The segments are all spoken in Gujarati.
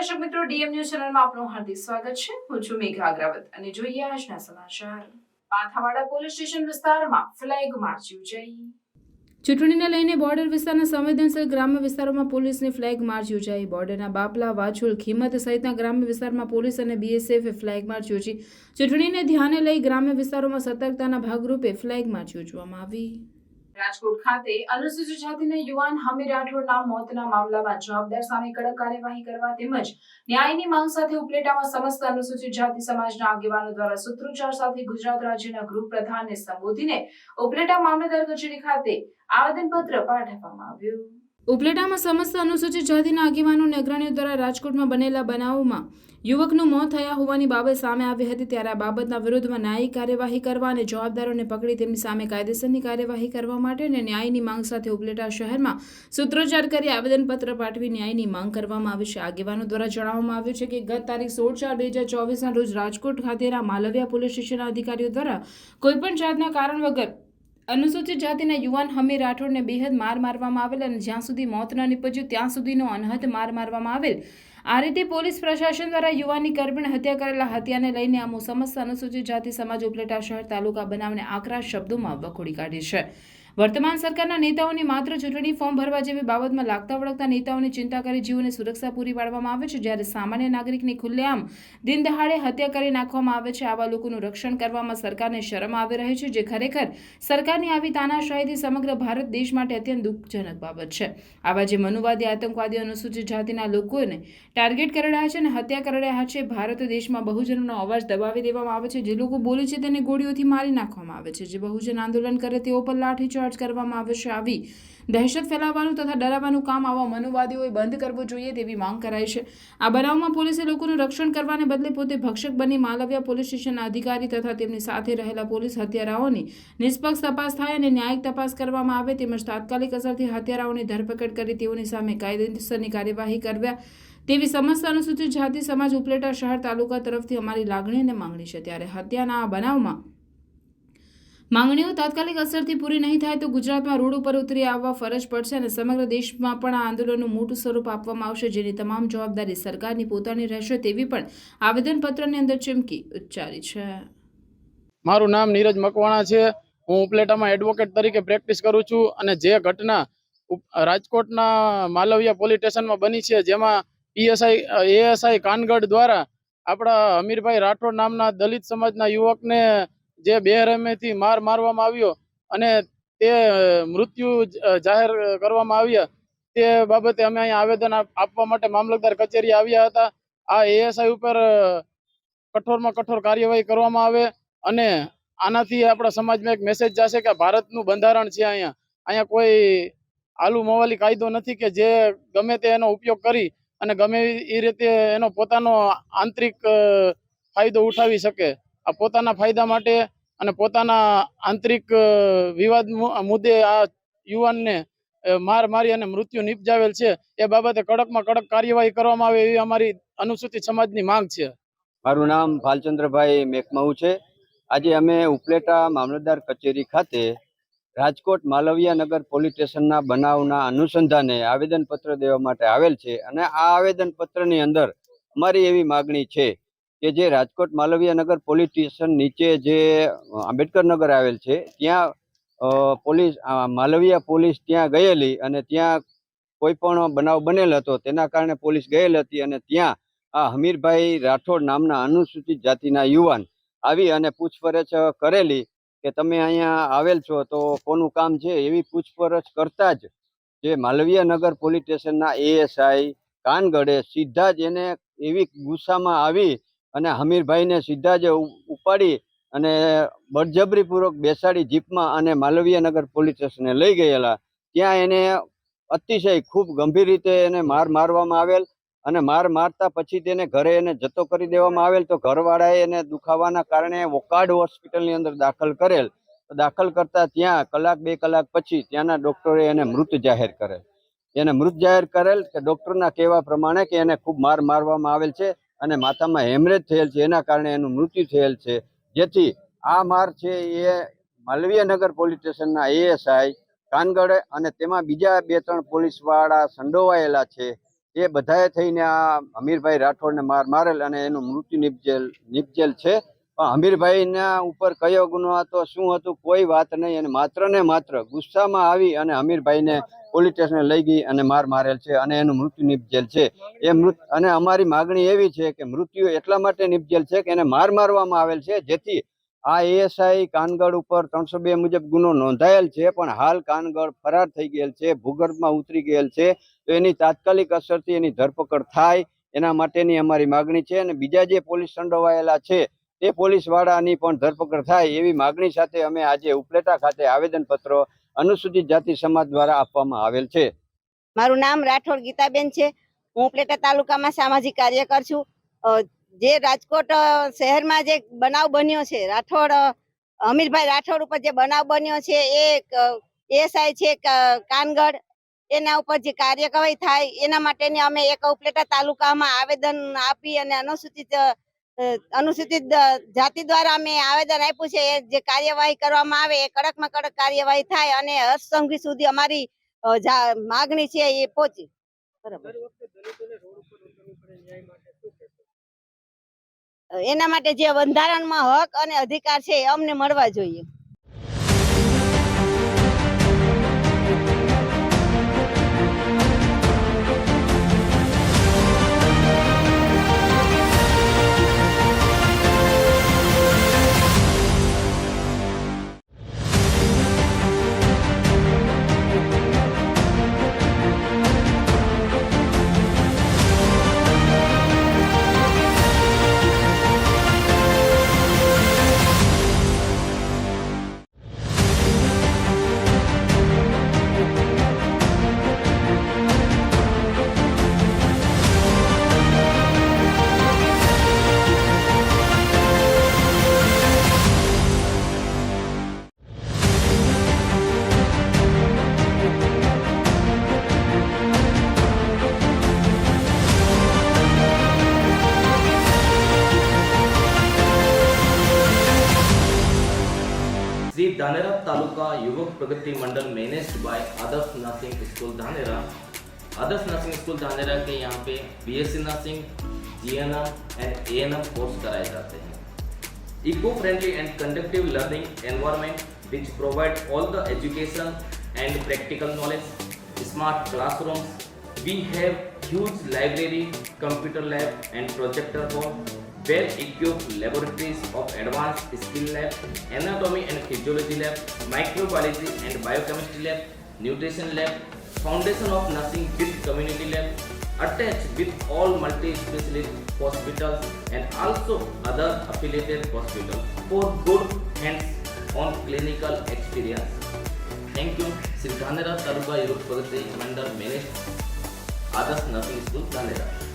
દર્શક મિત્રો, ડીએમ ન્યૂઝ ચેનલમાં આપનું હાર્દિક સ્વાગત છે. હું છું મેઘા અગ્રવત અને જોઈએ આજના સમાચાર. પાથાવાડા પોલીસ સ્ટેશન વિસ્તારમાં ફ્લેગ માર્ચ યોજાઈ. ચૂંટણીને લઈને બોર્ડર વિસ્તારના સંવેદનશીલ ગ્રામ્ય વિસ્તારોમાં પોલીસની ફ્લેગ માર્ચ યોજાઈ. બોર્ડરના બાપલા, વાછોલ, ખીમત સહિતના ગ્રામ્ય વિસ્તારમાં પોલીસ અને બીએસએફ ફ્લેગ માર્ચ યોજી. ચૂંટણીને ધ્યાને લઈ ગ્રામ્ય વિસ્તારોમાં સતર્કતાના ભાગરૂપે ફ્લેગ માર્ચ યોજવામાં આવી. રાજકોટ ખાતે અનુસૂચિત જાતિના યુવાન હમીર રાઠોડના મોતના મામલામાં જવાબદાર સામે કડક કાર્યવાહી કરવા તેમજ ન્યાયની માંગ સાથે ઉપલેટામાં સમસ્ત અનુસૂચિત જાતિ સમાજના આગેવાનો દ્વારા સૂત્રોચ્ચાર સાથે ગુજરાત રાજ્યના ગૃહ પ્રધાનને સંબોધીને ઉપલેટા મામલતદાર કચેરી ખાતે આવેદનપત્ર પાઠવવામાં આવ્યું. ઉપલેટામાં સમસ્ત અનુસૂચિત જાતિના આગેવાનોને અગ્રણીઓ દ્વારા રાજકોટમાં બનેલા બનાવોમાં યુવકનું મોત થયા હોવાની બાબત સામે આવી હતી ત્યારે આ બાબતના વિરોધમાં ન્યાયિક કાર્યવાહી કરવા અને જવાબદારોને પકડી તેમની સામે કાયદેસરની કાર્યવાહી કરવા માટે અને ન્યાયની માંગ સાથે ઉપલેટા શહેરમાં સૂત્રોચ્ચાર કરી આવેદનપત્ર પાઠવી ન્યાયની માંગ કરવામાં આવી છે. આગેવાનો દ્વારા જણાવવામાં આવ્યું છે કે ગત તારીખ સોળ ચાર બે હજાર ચોવીસના રોજ રાજકોટ ખાતેના માલવિયા પોલીસ સ્ટેશનના અધિકારીઓ દ્વારા કોઈપણ જાતના કારણ વગર અનુસૂચિત જાતિના યુવાન હમીર રાઠોડને બેહદ માર મારવામાં આવેલ અને જ્યાં સુધી મોત ન નીપજ્યું, ત્યાં સુધીનો અનહદ માર મારવામાં આવેલ. આ રીતે પોલીસ પ્રશાસન દ્વારા યુવાનની કરપીણ હત્યા કરેલા હત્યાને લઈને અમુ સમસ્ત અનુસૂચિત જાતિ સમાજ ઉપલેટા શહેર તાલુકા બનાવને આકરા શબ્દોમાં વખોડી કાઢી છે. વર્તમાન સરકારના નેતાઓની માત્ર ચૂંટણી ફોર્મ ભરવા જેવી બાબતમાં લાગતા વળગતા નેતાઓની ચિંતા કરી જીવોને સુરક્ષા પૂરી પાડવામાં આવે છે, જ્યારે સામાન્ય નાગરિકની ખુલ્લેઆમ દિન દહાડે હત્યા કરી નાખવામાં આવે છે. આવા લોકોનું રક્ષણ કરવામાં સરકારને શરમ આવી રહી છે, જે ખરેખર સરકારની આવી તાનાશાહીથી સમગ્ર ભારત દેશ માટે અત્યંત દુઃખજનક બાબત છે. આવા જે મનુવાદી આતંકવાદી અનુસૂચિત જાતિના લોકોને ટાર્ગેટ કરી રહ્યા છે અને હત્યા કરી રહ્યા છે, ભારત દેશમાં બહુજનનો અવાજ દબાવી દેવામાં આવે છે. જે લોકો બોલે છે, તેને ગોળીઓથી મારી નાખવામાં આવે છે. જે બહુજન આંદોલન કરે, તેઓ પર લાઠીચાર્જ કરવામાં આવશે આવી દહેશત ફેલાવવાનું તથા ડરાવવાનું કામ આવા મનુવાદીઓએ બંધ કરવું જોઈએ તેવી માંગ કરાઈ છે. આ બનાવમાં પોલીસે લોકોનું રક્ષણ કરવાને બદલે પોતે ભક્ષક બની માલવ્યા પોલીસ સ્ટેશનના અધિકારી તથા તેમની સાથે રહેલા પોલીસ હત્યારાઓની નિષ્પક્ષ તપાસ થાય અને ન્યાયિક તપાસ કરવામાં આવે તેમજ તાત્કાલિક અસરથી હત્યારાઓની ધરપકડ કરી તેઓની સામે કાયદેસરની કાર્યવાહી કરવા તેવી સમસ્ત અનુસૂચિત જાતિ સમાજ ઉપલેટા શહેર તાલુકા તરફથી અમારી લાગણી અને માંગણી છે. ત્યારે હત્યાના આ બનાવમાં માંગણીઓ તાત્કાલિક અસરથી પૂરી નહીં થાય તો ગુજરાતમાં રોડ ઉપર ઉતરી આવવા ફરજ પડશે અને સમગ્ર દેશમાં પણ આ આંદોલનનું મોટું સ્વરૂપ આપવામાં આવશે, જેની તમામ જવાબદારી સરકારની પોતાની રહેશે તેવી પણ આવેદનપત્રની અંદર ચીમકી ઉચ્ચારી છે. મારું નામ નીરજ મકવાણા છે. હું ઉપલેટામાં એડવોકેટ તરીકે પ્રેક્ટિસ કરું છું અને જે ઘટના રાજકોટના માલવિયા પોલીસ સ્ટેશનમાં બની છે, જેમાં પીએસઆઈ એએસઆઈ કાનગઢ દ્વારા આપણા અમીરભાઈ રાઠોડ નામના દલિત સમાજના યુવકને જે બેરહેમીથી માર મારવામાં આવ્યો અને તે મૃત્યુ જાહેર કરવામાં આવ્યા, તે બાબતે અમે અહીંયા આવેદન આપવા માટે મામલતદાર કચેરી આવ્યા હતા. આ એએસઆઈ ઉપર કઠોરમાં કઠોર કાર્યવાહી કરવામાં આવે અને આનાથી આપણા સમાજમાં એક મેસેજ જશે કે ભારતનું બંધારણ છે અહીંયા. અહીંયા કોઈ આલુ મવાલી કાયદો નથી કે જે ગમે તે એનો ઉપયોગ કરી અને ગમે એ રીતે એનો પોતાનો આંતરિક ફાયદો ઉઠાવી શકે. આ પોતાના ફાયદા માટે અને પોતાના આંતરિક વિવાદ મુદ્દે આ યુવાનને માર મારી અને મૃત્યુ નિપજાવેલ છે, એ બાબતે કડકમાં કડક કાર્યવાહી કરવામાં આવે એવી અમારી અનુસૂચિત સમાજની માંગ છે. મારું નામ ભાલચંદ્રભાઈ મેકમાઉ છે. આજે અમે ઉપલેટા મામલતદાર કચેરી ખાતે રાજકોટ માલવિયાનગર પોલીસ સ્ટેશનના બનાવના અનુસંધાને આવેદનપત્ર દેવા માટે આવેલ છે અને આ આવેદનપત્રની અંદર અમારી એવી માગણી છે કે જે રાજકોટ માલવીયાનગર પોલીસ સ્ટેશન નીચે જે આંબેડકર નગર આવેલ છે, ત્યાં પોલીસ માલવીયા પોલીસ ત્યાં ગયેલી અને ત્યાં કોઈ પણ બનાવ બનેલ હતો, તેના કારણે પોલીસ ગયેલ હતી અને ત્યાં આ હમીરભાઈ રાઠોડ નામના અનુસૂચિત જાતિના યુવાન આવી અને પૂછપરછ કરેલી કે તમે અહીંયા આવેલ છો તો કોનું કામ છે, એવી પૂછપરછ કરતા જ જે માલવીય નગર પોલીસ સ્ટેશનના એએસઆઈ કાનગડે સીધા જ એને એવી ગુસ્સામાં આવી અને હમીરભાઈને સીધા જ ઉપાડી અને બળજબરીપૂર્વક બેસાડી જીપમાં અને માલવીયનગર પોલીસ સ્ટેશને લઈ ગયેલા. ત્યાં એને અતિશય ખૂબ ગંભીર રીતે એને માર મારવામાં આવેલ અને માર મારતા પછી તેને ઘરે એને જતો કરી દેવામાં આવેલ. તો ઘરવાળાએ એને દુખાવાના કારણે વોકાડ હોસ્પિટલની અંદર દાખલ કરેલ. તો દાખલ કરતા ત્યાં કલાક, બે કલાક પછી ત્યાંના ડોક્ટરે એને મૃત જાહેર કરેલ. એને મૃત જાહેર કરેલ કે ડોક્ટરના કહેવા પ્રમાણે કે એને ખૂબ માર મારવામાં આવેલ છે. અને માથામાં હેમરેજ થયેલ છે, એના કારણે એનું મૃત્યુ થયેલ છે. જેથી આ માર છે એ માલવીય નગર પોલીસ સ્ટેશનના એએસઆઈ કાનગડ અને તેમાં બીજા બે ત્રણ પોલીસવાળા સંડોવાયેલા છે. એ બધાએ થઈને આ હમીરભાઈ રાઠોડને માર મારેલ અને એનું મૃત્યુ નિપજેલ નિપજેલ છે. પણ હમીરભાઈના ઉપર કયો ગુનો હતો, શું હતું, કોઈ વાત નહીં અને માત્ર ને માત્ર ગુસ્સામાં આવી અને હમીરભાઈને પોલીસ સ્ટેશને લઈ ગઈ અને માર મારેલ છે અને એનું મૃત્યુ નિપજેલ છે. એ મૃત અને અમારી માગણી એવી છે કે મૃત્યુ એટલા માટે નિપજેલ છે કે એને માર મારવામાં આવેલ છે, જેથી આ એએસઆઈ કાનગડ ઉપર ત્રણસો બે મુજબ ગુનો નોંધાયેલ છે, પણ હાલ કાનગડ ફરાર થઈ ગયેલ છે, ભૂગર્ભમાં ઉતરી ગયેલ છે. તો એની તાત્કાલિક અસરથી એની ધરપકડ થાય એના માટેની અમારી માગણી છે અને બીજા જે પોલીસ સંડોવાયેલા છે, તે પોલીસવાળાની પણ ધરપકડ થાય એવી માગણી સાથે અમે આજે ઉપલેટા ખાતે આવેદનપત્રો અનુસૂચિત જાતિ સમાજ દ્વારા આપવામાં આવેલ છે. મારું નામ રાઠોડ ગીતાબેન છે. હું ઉપલેટા તાલુકામાં સામાજિક કાર્યકર છું. જે રાજકોટ શહેરમાં જે બનાવ બન્યો છે, રાઠોડ અમીરભાઈ રાઠોડ ઉપર જે બનાવ બન્યો છે, એ એસઆઈ છે કાનગઢ. એના ઉપર જે કાર્યવાહી થાય, એના માટેની અમે એક ઉપલેટા તાલુકામાં આવેદન આપી અને અનુસૂચિત અનુસૂચિત જાતિ દ્વારા અમે આવેદન આપ્યું છે. જે કાર્યવાહી કરવામાં આવે, એ કડકમાં કડક કાર્યવાહી થાય અને હર્ષ સંઘવી સુધી અમારી માગણી છે એ પહોંચી. એના માટે જે બંધારણમાં હક અને અધિકાર છે એ અમને મળવા જોઈએ. Yuvak Pragati Mandal managed by Adarsh nursing school Dhanera. Adarsh nursing school Dhanera के यहाँ पे B S C nursing G N M and A N M course कराए जाते हैं। Eco friendly and conductive learning environment which provide all the education and practical knowledge smart classrooms we have huge library computer lab and projector for well equipped laboratories of advanced skill lab, anatomy and physiology lab, microbiology and biochemistry lab, nutrition lab, foundation of nursing with community lab, attached with all multi-specialist hospitals and also other affiliated hospitals for good hands-on clinical experience. Thank you. Sri Dhanera Taluka Youth Pragati Mandal Managed Adas Nursing School Dhanera.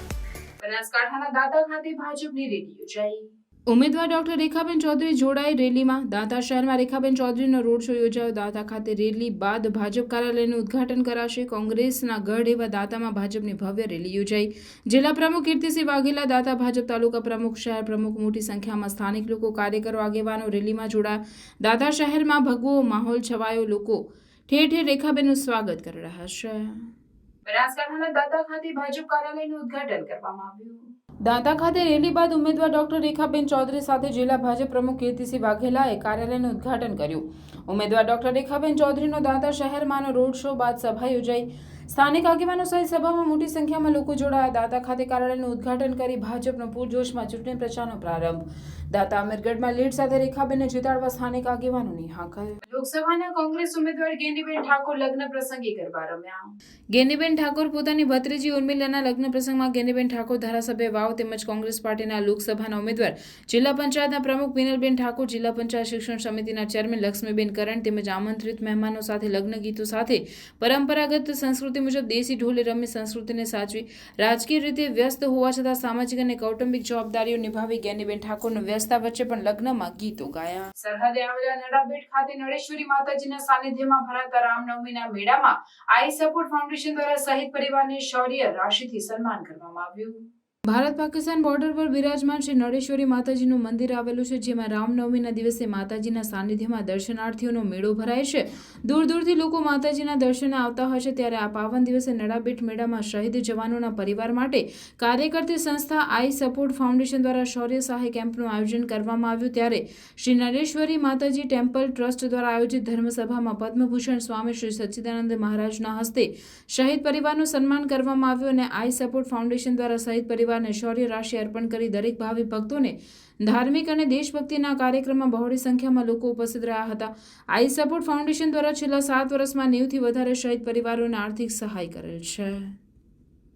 બનાસકાંઠાના દાતા ખાતે ભાજપની રેલી યોજાઈ. ઉમેદવાર ડોક્ટર રેખાબેન ચૌધરી જોડાઈ રેલીમાં દાંતા શહેરમાં રેખાબેન ચૌધરીનો રોડ શો યોજાયો. દાંતા ખાતે રેલી બાદ ભાજપ કાર્યાલયનું ઉદ્ઘાટન કરાશે. કોંગ્રેસના ગઢ એવા દાંતામાં ભાજપની ભવ્ય રેલી યોજાઈ. જિલ્લા પ્રમુખ કીર્તિસિંહ વાઘેલા, દાંતા ભાજપ તાલુકા પ્રમુખ, શહેર પ્રમુખ મોટી સંખ્યામાં સ્થાનિક લોકો, કાર્યકરો, આગેવાનો રેલીમાં જોડાયા. દાંતા શહેરમાં ભગવો માહોલ છવાયો. લોકો ઠેર ઠેર રેખાબેનનું સ્વાગત કરી રહ્યા છે. બનાસકાંઠાના દાદા ખાતે ભાજપ કાર્યાલયનું ઉદઘાટન કરવામાં આવ્યું. દાંતા ખાતે રેલી બાદ ઉમેદવાર ડોક્ટર રેખાબેન ચૌધરી સાથે જિલ્લા ભાજપ પ્રમુખ કીર્તિસિંહ વાઘેલાએ કાર્યાલયનું ઉદ્ઘાટન કર્યું. ઉમેદવાર ડોક્ટર રેખાબેન ચૌધરીનો દાંતા શહેરમાંનો રોડ શો બાદ સભા યોજાઈ. સ્થાનિક આગેવાનો સહિત સભામાં મોટી સંખ્યામાં લોકો જોડાયા. દાંતા ખાતે કાર્યાલયનું ઉદ્ઘાટન કરી ભાજપનો પૂરજોશમાં ચૂંટણી પ્રચારનો પ્રારંભ. દાતા અમીરગઢમાં લીડ સાથે રેખાબેનને જીતાડવા સ્થાનિક આગેવાનોની હાકલ. લોકસભાના કોંગ્રેસ ઉમેદવાર ગેનીબેન ઠાકોર લગ્ન પ્રસંગે ગરબા રમ્યા. ગેનીબેન ઠાકોર પોતાની ભત્રીજી ઉર્મિલાના લગ્ન પ્રસંગમાં ગેનીબેન ઠાકોર ધારાસભ્ય વાવ તેમજ કોંગ્રેસ પાર્ટીના લોકસભાના ઉમેદવાર જિલ્લા પંચાયતના પ્રમુખ વિનલબેન ઠાકોર જિલ્લા પંચાયત શિક્ષણ સમિતિના ચેરમેન લક્ષ્મીબેન કરણ તેમજ આમંત્રિત મહેમાનો સાથે લગ્ન ગીતો સાથે પરંપરાગત સંસ્કૃતિ મુજબ દેશી ઢોલે રમી સંસ્કૃતિને સાચવી રાજકીય રીતે વ્યસ્ત હોવા છતાં સામાજિક અને કૌટુંબિક જવાબદારીઓ નિભાવી ગેનીબેન ઠાકોરનો વ્યસ્તતા વચ્ચે પણ લગ્નમાં ગીતો ગાયા. સરહદે આવેલા નડાબેટ ખાતે નળેશ્વરી માતાજીના સાનિધ્યમાં ભરાતા રામનવમીના મેળામાં આઈ સપોર્ટ ફાઉન્ડેશન દ્વારા શહીદ પરિવારને શૌર્ય રાશિથી સન્માન કરવામાં આવ્યું. ભારત પાકિસ્તાન બોર્ડર પર બિરાજમાન શ્રી નળેશ્વરી માતાજીનું મંદિર આવેલું છે, જેમાં રામનવમીના દિવસે માતાજીના સાનિધ્યમાં દર્શનાર્થીઓનો મેળો ભરાય છે. દૂર દૂરથી લોકો માતાજીના દર્શને આવતા હોય છે, ત્યારે આ પાવન દિવસે નડાબેટ મેળામાં શહીદ જવાનોના પરિવાર માટે કાર્ય કરતી સંસ્થા આઈ સપોર્ટ ફાઉન્ડેશન દ્વારા શૌર્ય સહાય કેમ્પનું આયોજન કરવામાં આવ્યું. ત્યારે શ્રી નરેશ્વરી માતાજી ટેમ્પલ ટ્રસ્ટ દ્વારા આયોજિત ધર્મસભામાં પદ્મભૂષણ સ્વામી શ્રી સચ્ચિદાનંદ મહારાજના હસ્તે શહીદ પરિવારનું સન્માન કરવામાં આવ્યું અને આઈ સપોર્ટ ફાઉન્ડેશન દ્વારા શહીદ પરિવારને શૌર્ય રાશિ અર્પણ કરી દરેક ભાવિ ભક્તોને ધાર્મિક અને દેશભક્તિના કાર્યક્રમમાં બહોળી સંખ્યામાં લોકો ઉપસ્થિત રહ્યા હતા. આઈ સપોર્ટ ફાઉન્ડેશન દ્વારા છેલ્લા સાત વર્ષમાં નેવથી વધારે શહીદ પરિવારોને આર્થિક સહાય કરેલ છે.